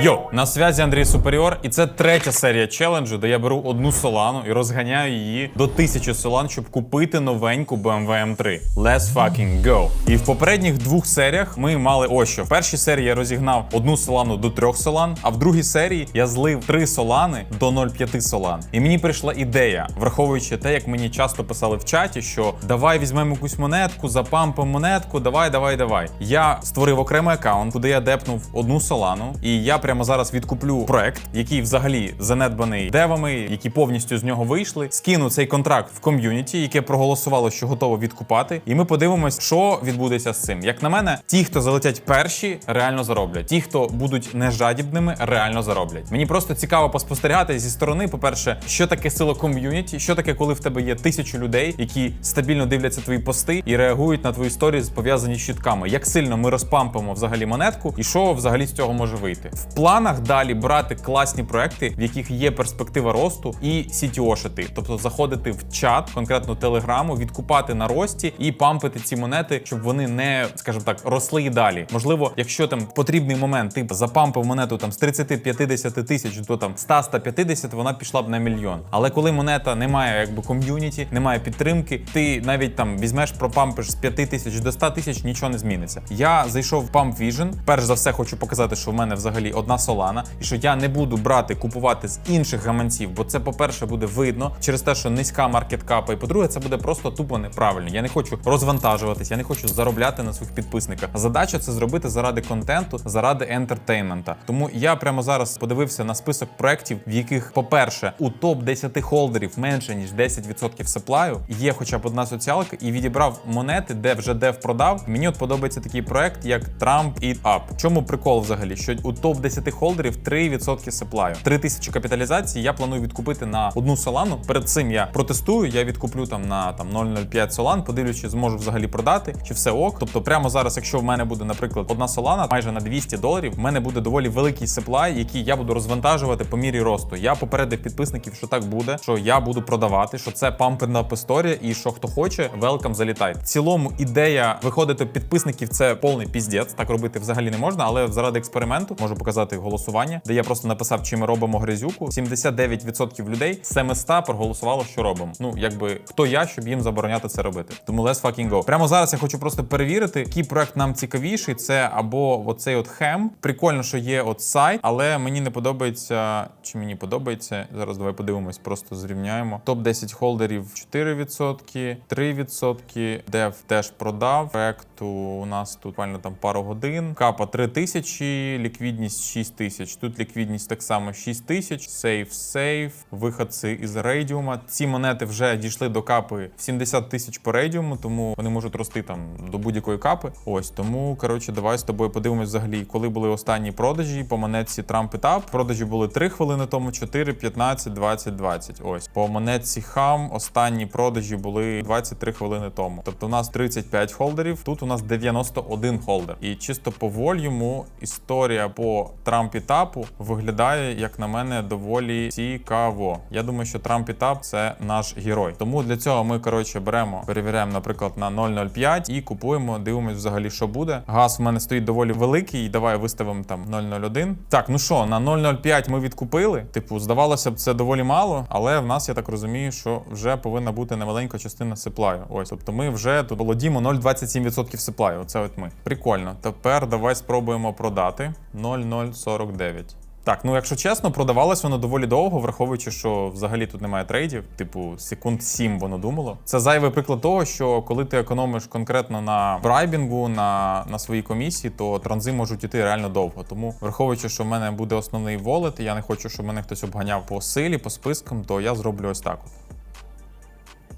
Йо, на зв'язі Андрій Суперіор, і це третя серія челенджу, де я беру одну солану і розганяю її до тисячі солан, щоб купити новеньку BMW M3. Let's fucking go! І в попередніх двох серіях ми мали ось що. В першій серії я розігнав одну солану до трьох солан, а в другій серії я злив три солани до 0,5 солан. І мені прийшла ідея, враховуючи те, як мені часто писали в чаті, що давай візьмемо якусь монетку, запампимо монетку, давай, давай, давай. Я створив окремий аккаунт, куди я депнув одну солану, і я прямо зараз відкуплю проект, який взагалі занедбаний девами, які повністю з нього вийшли. Скину цей контракт в ком'юніті, яке проголосувало, що готово відкупати. І ми подивимось, що відбудеться з цим. Як на мене, ті, хто залетять перші, реально зароблять. Ті, хто будуть нежадібними, реально зароблять. Мені просто цікаво поспостерігати зі сторони. По-перше, що таке сила ком'юніті, що таке, коли в тебе є тисячу людей, які стабільно дивляться твої пости і реагують на твої історії, пов'язані з щитками. Як сильно ми розпампимо взагалі монетку, і що взагалі з цього може вийти? В планах далі брати класні проекти, в яких є перспектива росту, і сітіошити, тобто заходити в чат, конкретно телеграму, відкупати на рості і пампити ці монети, щоб вони не, скажімо так, росли і далі. Можливо, якщо там потрібний момент ти запампив монету там з 30-50 тисяч до там 100-150, вона пішла б на мільйон. Але коли монета не має якби ком'юніті, немає підтримки, ти навіть там візьмеш пропампиш з 5 тисяч до 100 тисяч, нічого не зміниться. Я зайшов в Pump Vision. Перш за все, хочу показати, що в мене взагалі одна солана, і що я не буду брати купувати з інших гаманців, бо це, по-перше, буде видно через те, що низька маркеткапа, і по-друге, це буде просто тупо неправильно. Я не хочу розвантажуватись, я не хочу заробляти на своїх підписниках. Задача це зробити заради контенту, заради ентертеймента. Тому я прямо зараз подивився на список проєктів, в яких, по-перше, у топ 10 холдерів менше ніж 10% сеплаю, є хоча б одна соціалка, і відібрав монети, де вже дев продав. Мені от подобається такий проект, як Trump Eat Up. Чому прикол взагалі? Що у топ 10 холдерів 3% сеплаю. 3 тисячі капіталізації я планую відкупити на одну солану. Перед цим я протестую, я відкуплю там на там 0,05 солан, подивлюсь, чи зможу взагалі продати, чи все ок. Тобто, прямо зараз, якщо в мене буде, наприклад, одна солана, майже на 200 доларів, в мене буде доволі великий сеплай, який я буду розвантажувати по мірі росту. Я попередив підписників, що так буде, що я буду продавати, що це пампена історія, і що хто хоче, велкам залітай. В цілому ідея виходити підписників це повний піздець. Так робити взагалі не можна, але заради експерименту можу показати голосування, де я просто написав, чи ми робимо грязюку. 79% людей з 700 проголосувало, що робимо. Ну якби хто я, щоб їм забороняти це робити. Тому let's fucking go. Прямо зараз я хочу просто перевірити, який проект нам цікавіший. Це або оцей от хем. Прикольно, що є от сайт, але мені не подобається. Чи мені подобається? Зараз давай подивимось, просто зрівняємо. Топ 10 холдерів 4%, 3%. Дев теж продав. Проекту у нас тут буквально там пару годин. Капа 3 тисячі, ліквідність 6 тисяч. Тут ліквідність так само 6 тисяч. Сейф, сейф, виходці із рейдіума. Ці монети вже дійшли до капи в 70 тисяч по рейдіуму, тому вони можуть рости там до будь-якої капи. Ось тому коротше, давай з тобою подивимось взагалі, коли були останні продажі по монетці Trump Etap. Продажі були 3 хвилини тому, 4, 15, 20, 20. Ось по монетці Ham останні продажі були 23 хвилини тому. Тобто у нас 35 холдерів. Тут у нас 91 холдер. І чисто по вольюму історія по Trump Etap виглядає, як на мене, доволі цікаво. Я думаю, що Trump Etap – це наш герой. Тому для цього ми коротше беремо, перевіряємо, наприклад, на 0,05 і купуємо, дивимось взагалі, що буде. Газ в мене стоїть доволі великий. Давай виставимо там 0,01. Так, ну що, на 0,05 ми відкупили. Типу, здавалося б, це доволі мало, але в нас я так розумію, що вже повинна бути немаленька частина сеплаю. Ось, тобто ми вже тут володіємо 0,27% сеплаю. Оце от ми. Прикольно. Тепер давай спробуємо продати 0,049. Так, ну якщо чесно, продавалось воно доволі довго, враховуючи, що взагалі тут немає трейдів, типу секунд 7 воно думало. Це зайвий приклад того, що коли ти економиш конкретно на брайбінгу, на, на своїй комісії, то транзи можуть іти реально довго. Тому, враховуючи, що в мене буде основний волет, я не хочу, щоб мене хтось обганяв по силі, по спискам, то я зроблю ось так.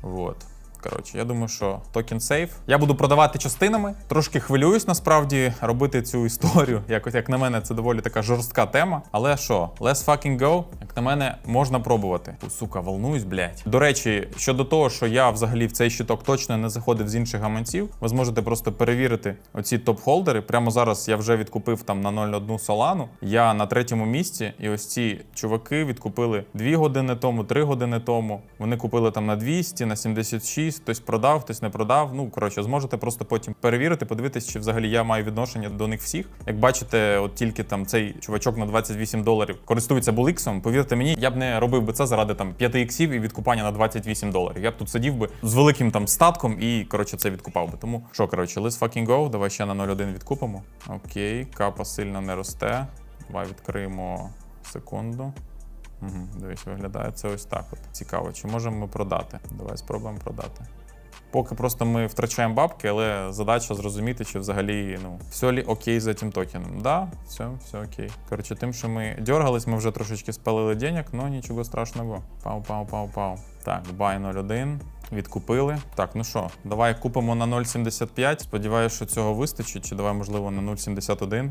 От. Коротше, я думаю, що токен сейф. Я буду продавати частинами. Трошки хвилююсь насправді робити цю історію. Якось як на мене, це доволі така жорстка тема. Але що, let's fucking go. Як на мене, можна пробувати. Фу, Сука, волнуюсь, блядь. До речі, щодо того, що я взагалі в цей щиток точно не заходив з інших гаманців, ви зможете просто перевірити оці топ-холдери. Прямо зараз я вже відкупив там на 0,1 солану. Я на третьому місці, і ось ці чуваки відкупили 2 години тому, 3 години тому. Вони купили там на 200, на 76, 0,6, хтось продав, хтось не продав. Ну коротше, зможете просто потім перевірити, подивитись, чи взагалі я маю відношення до них всіх. Як бачите, от тільки там цей чувачок на 28 доларів користується буліксом. Повірте мені, я б не робив би це заради там 5 іксів і відкупання на 28 доларів. Я б тут сидів би з великим там статком і коротше це відкупав би. Тому що коротше, let's fucking go. Давай ще на 0,1 відкупимо. Окей, капа сильно не росте. Давай відкриємо секунду. Угу, дивись, виглядає це ось так. От. Цікаво, чи можемо ми продати? Давай спробуємо продати. Поки просто ми втрачаємо бабки, але задача зрозуміти, чи взагалі ну, все лі окей за тим токеном. Да, все, все окей. Коротше, тим, що ми дергались, ми вже трошечки спалили денег, але нічого страшного. Пау, пау, пау, пау. Так, buy 01. Відкупили. Так, ну що, давай купимо на 0,75. Сподіваюся, що цього вистачить, чи давай, можливо, на 0,71.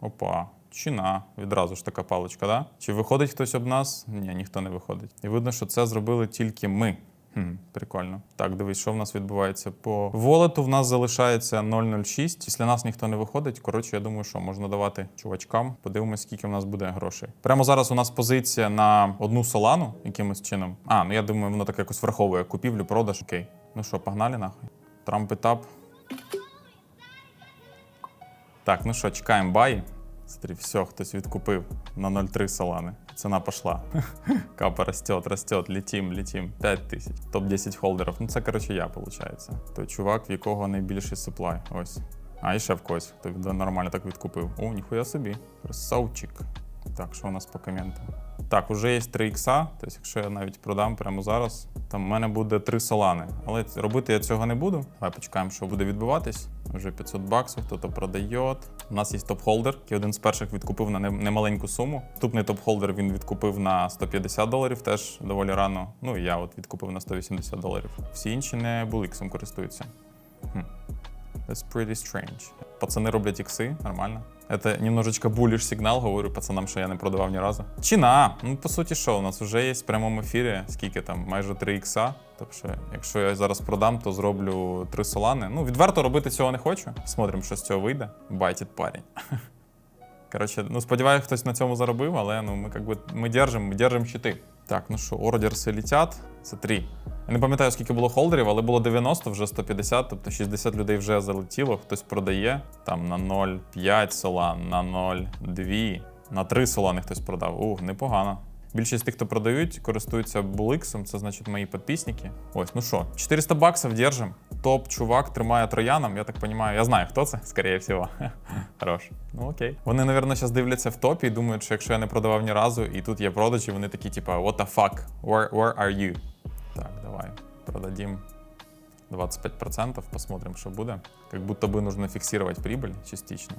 Опа. Чи на відразу ж така паличка, да? Чи виходить хтось об нас? Ні, ніхто не виходить. І видно, що це зробили тільки ми. Хм, прикольно. Так, дивись, що в нас відбувається по волету. В нас залишається 0,06. Після нас ніхто не виходить. Коротше, я думаю, що можна давати чувачкам. Подивимось, скільки в нас буде грошей. Прямо зараз у нас позиція на одну солану якимось чином. А, ну я думаю, воно так якось враховує купівлю, продаж. Окей. Ну що, погнали нахуй. Трамп етап. Так, ну що, чекаємо баї. Смотри, все, хтось відкупив на 0,3 солани. Ціна пошла. Капа растет, растет, летим, летим. 5 тисяч. Топ-10 холдерів. Ну це, коротше, я, виходить. Той чувак, в якого найбільший суплай. Ось. А, і ще в когось, хто нормально так відкупив. О, ніхуя собі. Красавчик. Так, що у нас по коментам? Так, уже є 3 ікса. Тобто, якщо я навіть продам прямо зараз, там в мене буде 3 солани. Але робити я цього не буду. Давай почекаємо, що буде відбуватись. Вже 500 баксів, хто-то продає. У нас є топ-холдер, який один з перших відкупив на немаленьку суму. Наступний топ-холдер він відкупив на 150 доларів, теж доволі рано. Ну і я от відкупив на 180 доларів. Всі інші не буліксом користуються. Хм. That's pretty strange. Пацани роблять ікси, нормально. Это немножечко буліш сигнал, говорю пацанам, що я не продавав ні разу. Чина. Ну, по суті, що, у нас вже є в прямому ефірі, скільки там, майже 3 ікса. Тобто, якщо я зараз продам, то зроблю 3 солани. Ну, відверто робити цього не хочу. Смотрим, що з цього вийде. Байтить парень. Коротше, ну сподіваюся, хтось на цьому заробив, але ну ми как би ми держимо, ми держимо щити. Так, ну що, ордерси літять. Це три. Я не пам'ятаю, скільки було холдерів, але було 90, вже 150, тобто 60 людей вже залетіло, хтось продає там на 0,5 солан, на 0,2, на 3 солани хтось продав. Ух, непогано. Більшість тих, хто продають, користуються буликсом, це значить мої підписники. Ось, ну що, 400 баксів держим. Топ чувак тримає трояном, я так розумію, я знаю, хто це, скоріше всього. Хорош. Ну окей. Вони, напевно, зараз дивляться в топі і думають, що якщо я не продавав ні разу, і тут є продажі, вони такі, типа, what the fuck, where, where are you? Так, давай, продадим 25%, посмотрим, что будет. Как будто бы нужно фиксировать прибыль частично.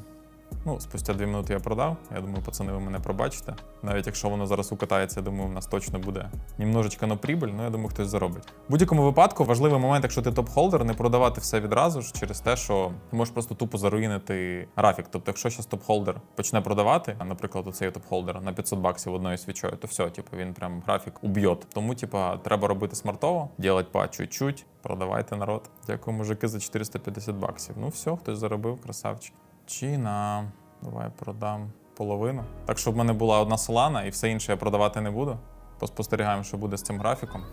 Ну, спустя 2 минути я продав. Я думаю, пацани, ви мене пробачите. Навіть якщо воно зараз укатається, я думаю, у нас точно буде немножечко на прибыль, ну я думаю, хтось заробить. В будь-якому випадку важливий момент, якщо ти топ-холдер, не продавати все відразу ж через те, що ти можеш просто тупо заруїнити графік. Тобто, якщо зараз топ-холдер почне продавати, а, наприклад, оцей топ-холдер на 500 баксів одною свічою, то все, типу, він прям графік уб'є. Тому, типу, треба робити смартово, делать по чуть-чуть, продавайте народ. Дякую, мужики, за 450 баксів. Ну все, хтось заробив, красавчик. Чина. Давай продам половину. Так, щоб в мене була одна солана і все інше я продавати не буду. Поспостерігаємо, що буде з цим графіком.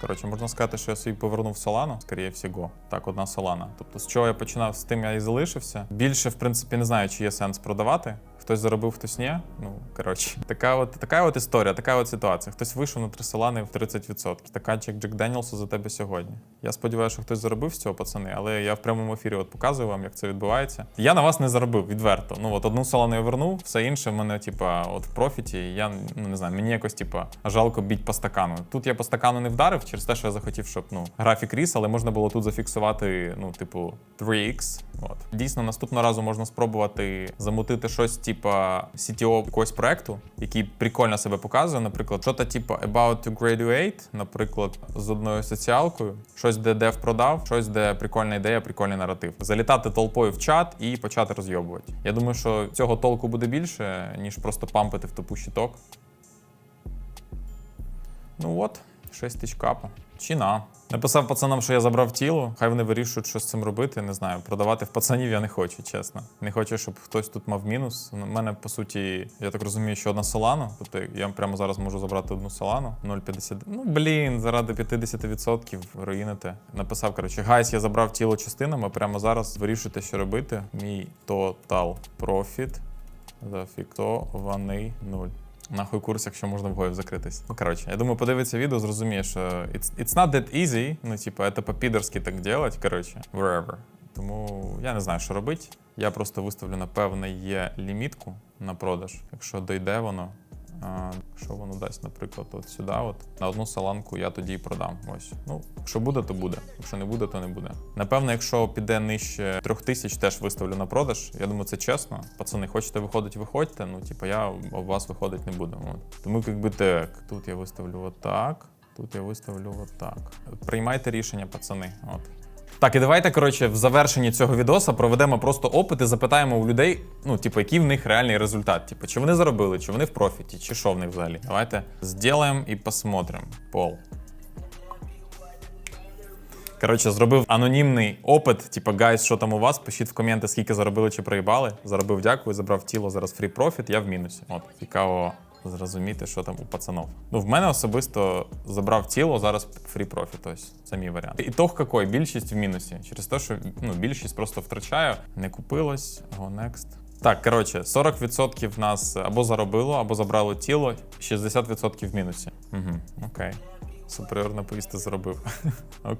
Коротше, можна сказати, що я собі повернув солану, скоріше всього. Так, одна солана. Тобто, з чого я починав, з тим я і залишився. Більше, в принципі, не знаю, чи є сенс продавати. Хтось заробив, хтось ні. Ну, коротше, така от, така от історія, така от ситуація. Хтось вийшов на три солани в 30%. Стаканчик Джек Денілсу за тебе сьогодні. Я сподіваюся, що хтось заробив з цього, пацани, але я в прямому ефірі от показую вам, як це відбувається. Я на вас не заробив відверто. Ну от одну солану я вернув, все інше в мене, типа, от в профіті. Я ну не знаю, мені якось типа жалко біть по стакану. Тут я по стакану не вдарив через те, що я захотів, щоб ну графік ріс, але можна було тут зафіксувати, ну, типу, 3x. От дійсно, наступного разу можна спробувати замутити щось, типа CTO якогось проекту, який прикольно себе показує. Наприклад, що-то типу About to Graduate, наприклад, з одною соціалкою, щось, де дев продав, щось, де прикольна ідея, прикольний наратив. Залітати толпою в чат і почати розйобувати. Я думаю, що цього толку буде більше, ніж просто пампити в топу щиток. Ну от, 6 тисяч капа. Чи на. Написав пацанам, що я забрав тіло. Хай вони вирішують, що з цим робити. Не знаю. Продавати в пацанів я не хочу, чесно. Не хочу, щоб хтось тут мав мінус. У мене, по суті, я так розумію, що одна солана. Тобто я прямо зараз можу забрати одну солану. 0,50. Ну блін, заради 50% руїнити. Написав, коротше, гайс, я забрав тіло частинами. Прямо зараз вирішуйте, що робити. Мій total profit зафіктований 0. Нахуй курс, якщо можна в гоїв закритись. Ну, коротше, я думаю, подивиться відео, зрозуміє, що it's, it's not that easy. Ну, типу, це по-підерськи так делать, коротше, wherever. Тому я не знаю, що робити. Я просто виставлю, напевно, є лімітку на продаж. Якщо дойде воно, якщо воно дасть, наприклад, от сюди, от, на одну саланку я тоді і продам. Ось. Ну, якщо буде, то буде. Якщо не буде, то не буде. Напевно, якщо піде нижче трьох тисяч, теж виставлю на продаж. Я думаю, це чесно. Пацани, хочете виходити, виходьте. Ну, типу, я у вас виходити не буду. От. Тому, якби так, тут я виставлю отак. Тут я виставлю отак. Приймайте рішення, пацани. От. Так, і давайте, коротше, в завершенні цього відоса проведемо просто опит і запитаємо у людей, ну, типу, який в них реальний результат. Типу, чи вони заробили, чи вони в профіті, чи що в них взагалі. Давайте зробимо і посмотрим. Пол. Коротше, зробив анонімний опит. Типу, гайс, що там у вас? Пишіть в коменти, скільки заробили чи проїбали. Заробив, дякую, забрав тіло, зараз фрі профіт, я в мінусі. От, цікаво зрозуміти, що там у пацанов. Ну, в мене особисто забрав тіло, зараз фрі профіт. Ось це мій варіант. Ітог какой? Більшість в мінусі. Через те, що ну, більшість просто втрачаю. Не купилось. Go next. Так, коротше, 40% нас або заробило, або забрало тіло, 60% в мінусі. Угу, окей. Суперіор на повісти заробив.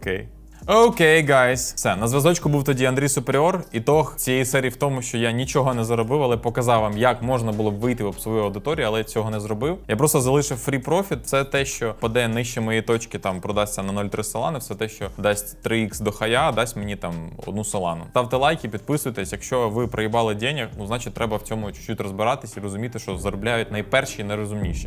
Окей. Окей, гайс. Все, на зв'язочку був тоді Андрій Суперіор. Ітог цієї серії в тому, що я нічого не заробив, але показав вам, як можна було б вийти в свою аудиторію, але я цього не зробив. Я просто залишив фрі профіт. Це те, що паде нижче моєї точки, там продасться на 0,3 солани. Все те, що дасть 3х до хая, дасть мені там одну солану. Ставте лайки, підписуйтесь. Якщо ви проїбали денег, ну значить треба в цьому чуть-чуть розбиратись і розуміти, що заробляють найперші і найрозумніші.